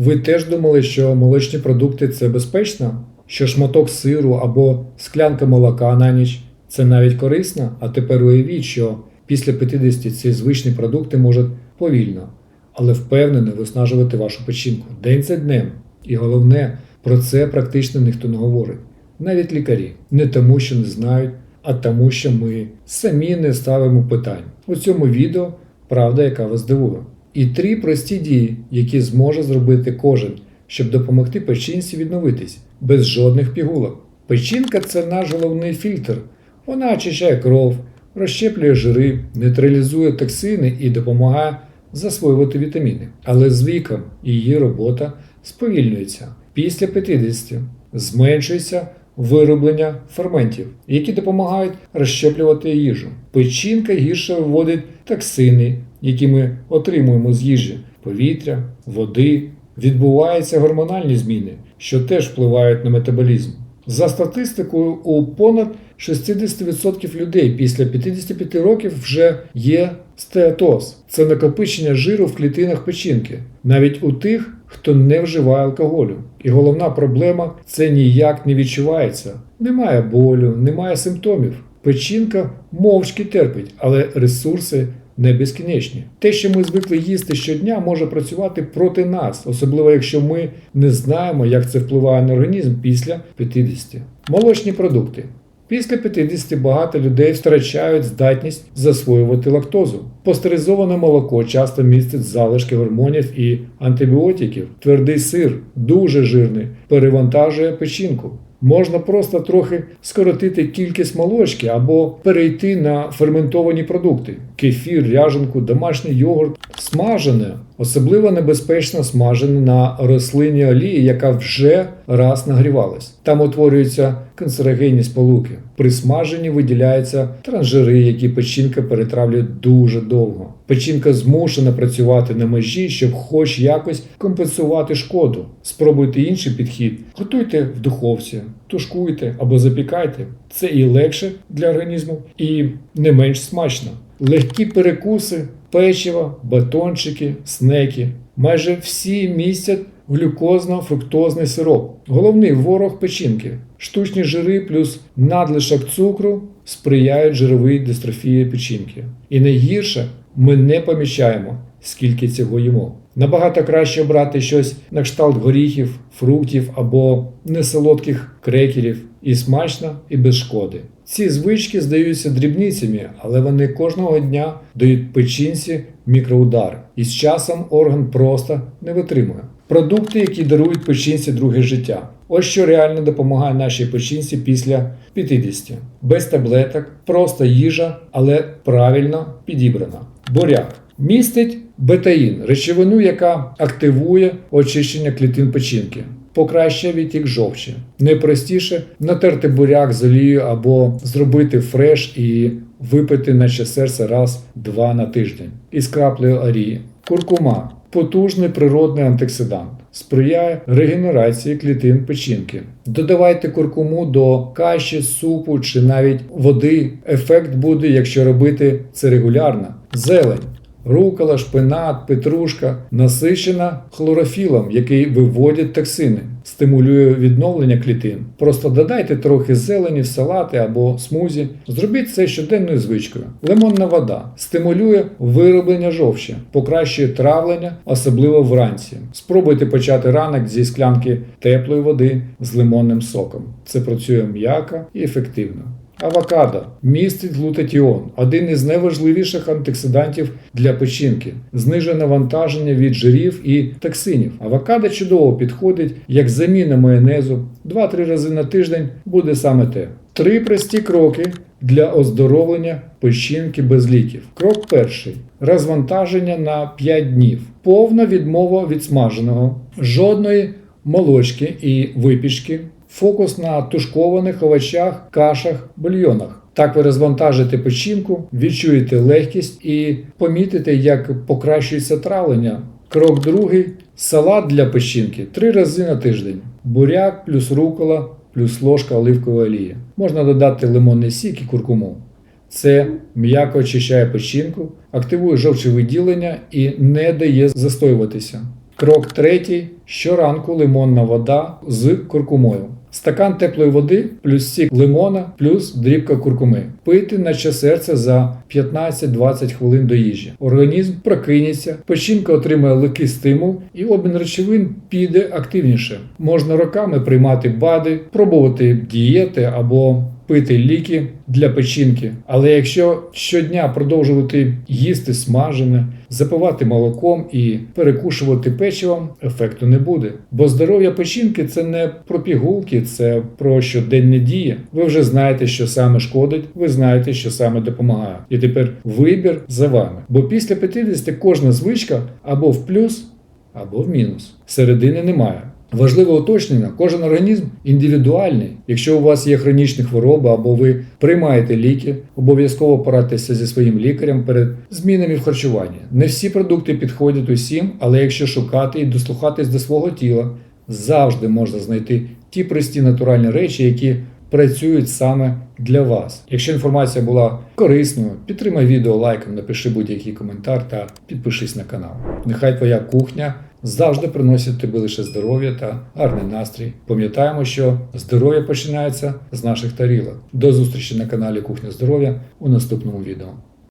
Ви теж думали, що молочні продукти це безпечно? Що шматок сиру або склянка молока на ніч це навіть корисно? А тепер уявіть, що після 50 ці звичні продукти можуть повільно, але впевнено виснажувати вашу печінку день за днем. І головне, про це практично ніхто не говорить. Навіть лікарі. Не тому, що не знають, а тому, що ми самі не ставимо питань. У цьому відео правда, яка вас здивує. І три прості дії, які зможе зробити кожен, щоб допомогти печінці відновитись без жодних пігулок. Печінка це наш головний фільтр. Вона очищає кров, розщеплює жири, нейтралізує токсини і допомагає засвоювати вітаміни. Але з віком її робота сповільнюється. Після 50 зменшується вироблення ферментів, які допомагають розщеплювати їжу. Печінка гірше виводить токсини, які ми отримуємо з їжі, повітря, води. Відбуваються гормональні зміни, що теж впливають на метаболізм. За статистикою, у понад 60% людей після 55 років вже є стеатоз. Це накопичення жиру в клітинах печінки, навіть у тих, хто не вживає алкоголю. І головна проблема це ніяк не відчувається. Немає болю, немає симптомів. Печінка мовчки терпить, але ресурси не безкінечні. Те, що ми звикли їсти щодня, може працювати проти нас, особливо якщо ми не знаємо, як це впливає на організм після 50. Молочні продукти. Після 50 багато людей втрачають здатність засвоювати лактозу. Пастеризоване молоко часто містить залишки гормонів і антибіотиків. Твердий сир, дуже жирний, перевантажує печінку. Можна просто трохи скоротити кількість молочки або перейти на ферментовані продукти: кефір, ряженку, домашній йогурт, смажене, особливо небезпечно смажене на рослинній олії, яка вже раз нагрівалась. Там утворюються канцерогенні сполуки. При смаженні виділяються транжири, які печінка перетравлює дуже довго. Печінка змушена працювати на межі, щоб хоч якось компенсувати шкоду. Спробуйте інший підхід, готуйте в духовці, тушкуйте або запікайте. Це і легше для організму, і не менш смачно. Легкі перекуси, печиво, батончики, снеки. Майже всі містять глюкозно-фруктозний сироп. Головний ворог печінки. Штучні жири плюс надлишок цукру сприяють жировій дистрофії печінки. І найгірше ми не помічаємо, скільки цього їмо. Набагато краще обрати щось на кшталт горіхів, фруктів або несолодких крекерів і смачно, і без шкоди. Ці звички здаються дрібницями, але вони кожного дня дають печінці мікроудар, і з часом орган просто не витримує. Продукти, які дарують печінці друге життя. Ось що реально допомагає нашій печінці після 50. Без таблеток, просто їжа, але правильно підібрана. Буряк містить бетаїн, речовину, яка активує очищення клітин печінки. Покращує відтік жовчі. Найпростіше натерти буряк з олією або зробити фреш і випити наче серце раз-два на тиждень із краплею арії. Куркума потужний природний антиоксидант. Сприяє регенерації клітин печінки. Додавайте куркуму до каші, супу чи навіть води. Ефект буде, якщо робити це регулярно. Зелень. Рукола, шпинат, петрушка насичена хлорофілом, який виводить токсини, стимулює відновлення клітин. Просто додайте трохи зелені в салати або смузі. Зробіть це щоденною звичкою. Лимонна вода стимулює вироблення жовчі, покращує травлення, особливо вранці. Спробуйте почати ранок зі склянки теплої води з лимонним соком. Це працює м'яко і ефективно. Авокадо містить глутатіон, один із найважливіших антиоксидантів для печінки, знижує навантаження від жирів і токсинів. Авокадо чудово підходить як заміна майонезу. 2-3 рази на тиждень буде саме те. Три прості кроки для оздоровлення печінки без ліків. Крок перший: розвантаження на 5 днів, повна відмова від смаженого, жодної молочки і випічки. Фокус на тушкованих овочах, кашах, бульйонах. Так ви розвантажите печінку, відчуєте легкість і помітите, як покращується травлення. Крок другий салат для печінки три рази на тиждень. Буряк плюс рукола плюс ложка оливкової олії. Можна додати лимонний сік і куркуму. Це м'яко очищає печінку, активує жовчовиділення і не дає застоюватися. Крок третій. Щоранку лимонна вода з куркумою. Стакан теплої води плюс сік лимона плюс дрібка куркуми. Пити наче серце за 15-20 хвилин до їжі. Організм прокинеться, печінка отримає легкий стимул і обмін речовин піде активніше. Можна роками приймати БАДи, пробувати дієти або пити ліки для печінки. Але якщо щодня продовжувати їсти смажене, запивати молоком і перекушувати печивом, ефекту не буде. Бо здоров'я печінки це не про пігулки, це про щоденні дії. Ви вже знаєте, що саме шкодить, ви знаєте, що саме допомагає. І тепер вибір за вами. Бо після 50 кожна звичка або в плюс, або в мінус. Середини немає. Важливе уточнення, кожен організм індивідуальний. Якщо у вас є хронічні хвороби або ви приймаєте ліки, обов'язково порадьтеся зі своїм лікарем перед змінами в харчуванні. Не всі продукти підходять усім, але якщо шукати і дослухатись до свого тіла, завжди можна знайти ті прості натуральні речі, які працюють саме для вас. Якщо інформація була корисною, підтримай відео лайком, напиши будь-який коментар та підпишись на канал. Нехай твоя кухня завжди приносять тобі лише здоров'я та гарний настрій. Пам'ятаємо, що здоров'я починається з наших тарілок. До зустрічі на каналі Кухня Здоров'я у наступному відео.